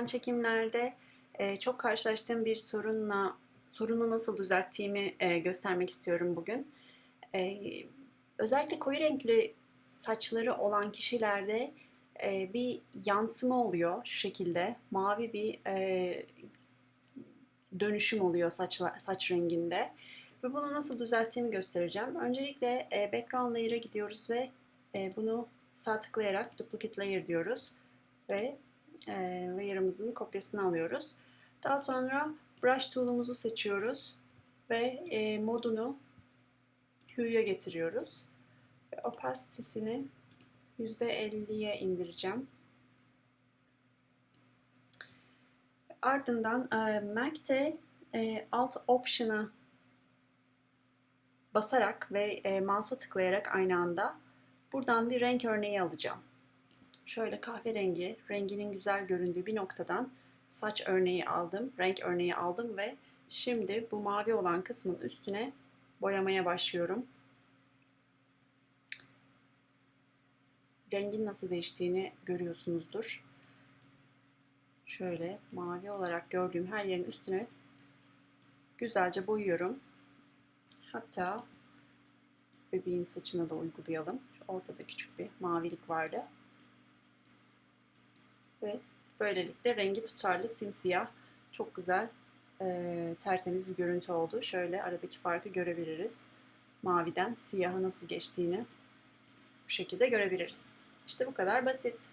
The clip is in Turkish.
çıkan çekimlerde e, çok karşılaştığım bir sorunla sorunu nasıl düzelttiğimi e, göstermek istiyorum bugün. E, özellikle koyu renkli saçları olan kişilerde e, bir yansıma oluyor şu şekilde. Mavi bir e, dönüşüm oluyor saç, saç renginde. Ve bunu nasıl düzelttiğimi göstereceğim. Öncelikle e, background layer'a gidiyoruz ve e, bunu sağ tıklayarak duplicate layer diyoruz. Ve e, layer'ımızın kopyasını alıyoruz. Daha sonra brush tool'umuzu seçiyoruz ve e, modunu hue'ya getiriyoruz. Ve opacity'sini %50'ye indireceğim. Ardından e, Mac'te e, Alt Option'a basarak ve e, mouse'a tıklayarak aynı anda buradan bir renk örneği alacağım. Şöyle kahverengi, renginin güzel göründüğü bir noktadan saç örneği aldım, renk örneği aldım ve şimdi bu mavi olan kısmın üstüne boyamaya başlıyorum. Rengin nasıl değiştiğini görüyorsunuzdur. Şöyle mavi olarak gördüğüm her yerin üstüne güzelce boyuyorum. Hatta bebeğin saçına da uygulayalım. Şu ortada küçük bir mavilik vardı. Ve böylelikle rengi tutarlı simsiyah çok güzel e, tertemiz bir görüntü oldu. Şöyle aradaki farkı görebiliriz. Maviden siyaha nasıl geçtiğini bu şekilde görebiliriz. İşte bu kadar basit.